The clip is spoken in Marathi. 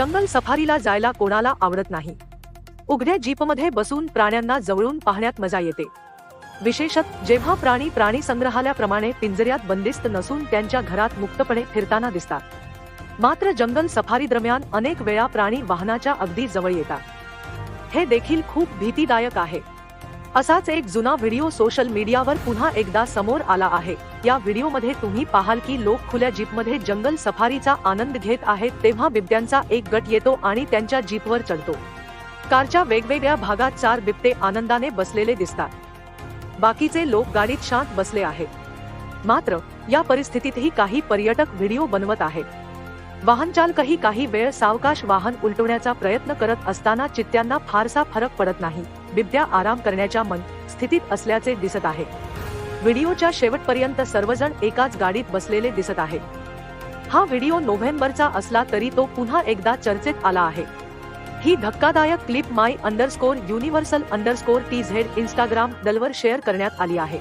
जंगल सफारीला जायला कोणाला आवडत नाही. उघड्या जीपमध्ये बसून प्राण्यांना जवळून पाहण्यात मजा येते. विशेषत जेव्हा प्राणी प्राणी संग्रहालयाप्रमाणे पिंजऱ्यात बंदिस्त नसून त्यांच्या घरात मुक्तपणे फिरताना दिसतात. मात्र जंगल सफारी दरम्यान अनेक वेळा प्राणी वाहनाच्या अगदी जवळ येतात. हे देखील खूप भीतीदायक आहे. असाच एक जुना व्हिडिओ सोशल मीडियावर पुन्हा एकदा समोर आला आहे. या व्हिडिओमध्ये तुम्ही पाहाल की लोक खुल्या जीपमध्ये जंगल सफारीचा आनंद घेत आहेत तेव्हा बिबट्यांचा एक गट येतो आणि त्यांच्या जीपवर चढतो. कारच्या वेगवेगळ्या भागात चार बिबटे आनंदाने बसलेले दिसतात. बाकीचे लोक गाडीत शांत बसले आहेत. मात्र या परिस्थितीतही काही पर्यटक व्हिडिओ बनवत आहेत. वाहन चालकही काही वेळ सावकाश वाहन उलटवण्याचा प्रयत्न करत असताना चित्त्यांना फारसा फरक पडत नाही. बिबट्या आराम करण्याच्या मन स्थितीत असल्याचे दिसत आहे. व्हिडिओच्या शेवटपर्यंत सर्वजण एकाच गाडीत बसलेले दिसत आहे. हा व्हिडिओ नोव्हेंबरचा असला तरी तो पुन्हा एकदा चर्चेत आला आहे. ही धक्कादायक clip my underscore universal underscore T Z Instagram दलवर share करण्यात आली आहे.